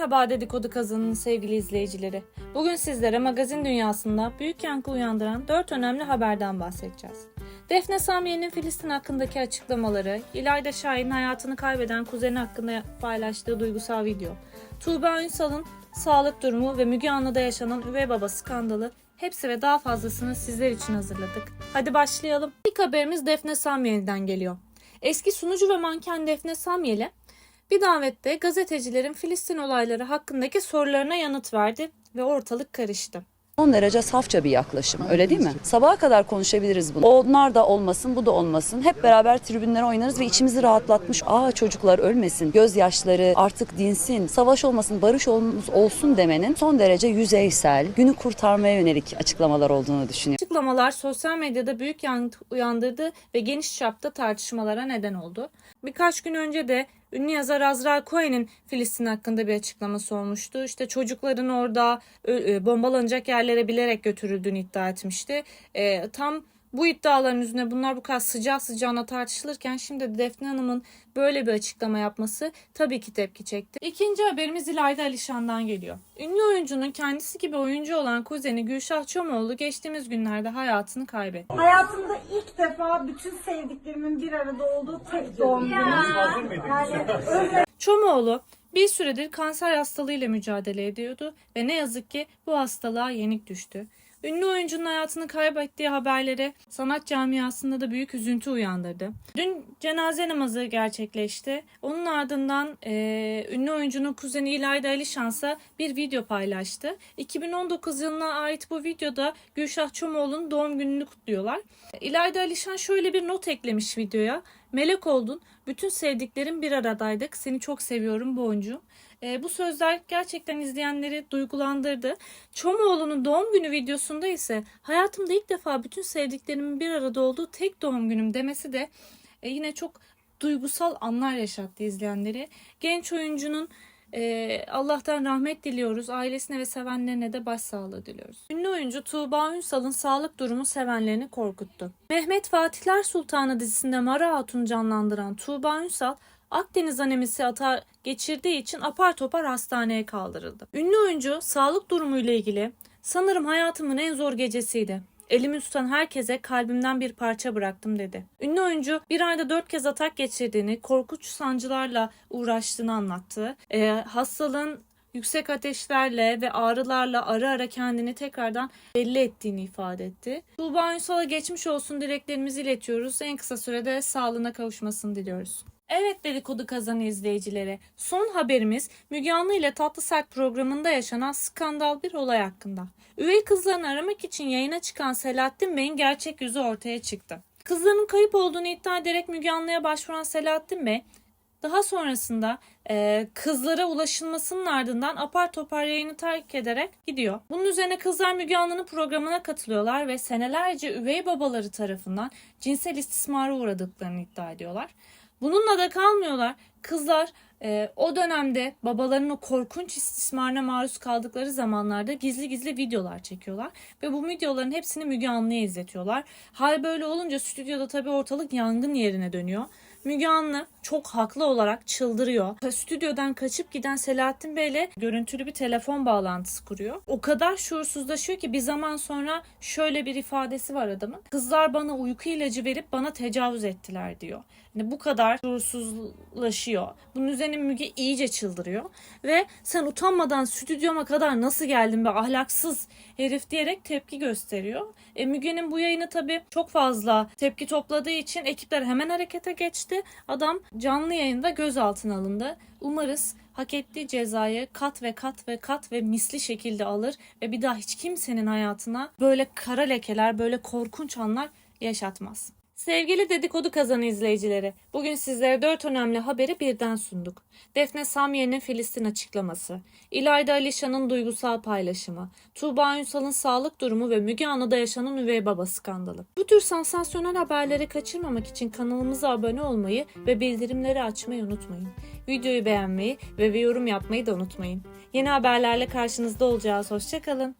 Merhaba dedikodu kazanının sevgili izleyicileri. Bugün sizlere magazin dünyasında büyük yankı uyandıran 4 önemli haberden bahsedeceğiz. Defne Samiye'nin Filistin hakkındaki açıklamaları, İlayda Şahin'in hayatını kaybeden kuzeni hakkında paylaştığı duygusal video, Tuğba Ünsal'ın sağlık durumu ve Müge Anlı'da yaşanan üvey baba skandalı hepsi ve daha fazlasını sizler için hazırladık. Hadi başlayalım. İlk haberimiz Defne Samiye'den geliyor. Eski sunucu ve manken Defne Samyeli bir davette gazetecilerin Filistin olayları hakkındaki sorularına yanıt verdi ve ortalık karıştı. Son derece safça bir yaklaşım öyle değil mi? Sabaha kadar konuşabiliriz bunu. Onlar da olmasın bu da olmasın. Hep beraber tribünlere oynarız ve içimizi rahatlatmış. Aa çocuklar ölmesin, gözyaşları artık dinsin, savaş olmasın, barış ol- olsun demenin son derece yüzeysel, günü kurtarmaya yönelik açıklamalar olduğunu düşünüyorum. Açıklamalar sosyal medyada büyük yankı uyandırdı ve geniş çapta tartışmalara neden oldu. Birkaç gün önce de ünlü yazar Azra Cohen'in Filistin hakkında bir açıklaması olmuştu. İşte çocukların orada e, bombalanacak yerlere bilerek götürüldüğünü iddia etmişti. E, tam bu iddiaların üzerine bunlar bu kadar sıcağı sıcağına tartışılırken şimdi de Defne Hanım'ın böyle bir açıklama yapması tabii ki tepki çekti. İkinci haberimiz İlayda Alişan'dan geliyor. Ünlü oyuncunun kendisi gibi oyuncu olan kuzeni Gülşah Çomoğlu geçtiğimiz günlerde hayatını kaybetti. Hayatımda ilk defa bütün sevdiklerimin bir arada olduğu tek doğum günü. Yani öyle Çomoğlu bir süredir kanser hastalığıyla mücadele ediyordu ve ne yazık ki bu hastalığa yenik düştü. Ünlü oyuncunun hayatını kaybettiği haberleri sanat camiasında da büyük üzüntü uyandırdı. Dün cenaze namazı gerçekleşti. Onun ardından eee, ünlü oyuncunun kuzeni İlayda Alişansa bir video paylaştı. 2019 yılına ait bu videoda Gülşah Çomoğlu'nun doğum gününü kutluyorlar. İlayda Alişan şöyle bir not eklemiş videoya. Melek oldun. Bütün sevdiklerim bir aradaydık. Seni çok seviyorum boncuğum. Ee, bu sözler gerçekten izleyenleri duygulandırdı. Çomoğlu'nun doğum günü videosunda ise hayatımda ilk defa bütün sevdiklerimin bir arada olduğu tek doğum günüm demesi de e, yine çok duygusal anlar yaşattı izleyenleri. Genç oyuncunun e, Allah'tan rahmet diliyoruz. Ailesine ve sevenlerine de başsağlığı diliyoruz. Ünlü oyuncu Tuğba Ünsal'ın sağlık durumu sevenlerini korkuttu. Mehmet Fatihler Sultanı dizisinde Mara Hatun'u canlandıran Tuğba Ünsal Akdeniz anemisi atağı geçirdiği için apar topar hastaneye kaldırıldı. Ünlü oyuncu sağlık durumuyla ilgili sanırım hayatımın en zor gecesiydi. Elimi tutan herkese kalbimden bir parça bıraktım dedi. Ünlü oyuncu bir ayda dört kez atak geçirdiğini, korkunç sancılarla uğraştığını anlattı. Ee, hastalığın yüksek ateşlerle ve ağrılarla ara ara kendini tekrardan belli ettiğini ifade etti. Tuğba Ünsal'a geçmiş olsun dileklerimizi iletiyoruz. En kısa sürede sağlığına kavuşmasını diliyoruz. Evet dedikodu kazanı izleyicileri. Son haberimiz Müge Anlı ile Tatlı Sert programında yaşanan skandal bir olay hakkında. Üvey kızlarını aramak için yayına çıkan Selahattin Bey'in gerçek yüzü ortaya çıktı. Kızlarının kayıp olduğunu iddia ederek Müge Anlı'ya başvuran Selahattin Bey daha sonrasında e, kızlara ulaşılmasının ardından apar topar yayını terk ederek gidiyor. Bunun üzerine kızlar Müge Anlı'nın programına katılıyorlar ve senelerce üvey babaları tarafından cinsel istismara uğradıklarını iddia ediyorlar. Bununla da kalmıyorlar. Kızlar e, o dönemde babalarının o korkunç istismarına maruz kaldıkları zamanlarda gizli gizli videolar çekiyorlar. Ve bu videoların hepsini Müge Anlı'ya izletiyorlar. Hal böyle olunca stüdyoda tabii ortalık yangın yerine dönüyor. Müge Anlı çok haklı olarak çıldırıyor. Stüdyodan kaçıp giden Selahattin Bey'le görüntülü bir telefon bağlantısı kuruyor. O kadar şuursuzlaşıyor ki bir zaman sonra şöyle bir ifadesi var adamın. Kızlar bana uyku ilacı verip bana tecavüz ettiler diyor. Yani bu kadar şuursuzlaşıyor. Bunun üzerine Müge iyice çıldırıyor. Ve sen utanmadan stüdyoma kadar nasıl geldin be ahlaksız herif diyerek tepki gösteriyor. E, Müge'nin bu yayını tabii çok fazla tepki topladığı için ekipler hemen harekete geçti. Adam canlı yayında gözaltına alındı. Umarız hak ettiği cezayı kat ve kat ve kat ve misli şekilde alır ve bir daha hiç kimsenin hayatına böyle kara lekeler, böyle korkunç anlar yaşatmaz. Sevgili dedikodu kazanı izleyicileri, bugün sizlere dört önemli haberi birden sunduk. Defne Samye'nin Filistin açıklaması, İlayda Alişan'ın duygusal paylaşımı, Tuğba Ünsal'ın sağlık durumu ve Müge Anlı'da yaşanan üvey baba skandalı. Bu tür sansasyonel haberleri kaçırmamak için kanalımıza abone olmayı ve bildirimleri açmayı unutmayın. Videoyu beğenmeyi ve bir yorum yapmayı da unutmayın. Yeni haberlerle karşınızda olacağız. Hoşçakalın.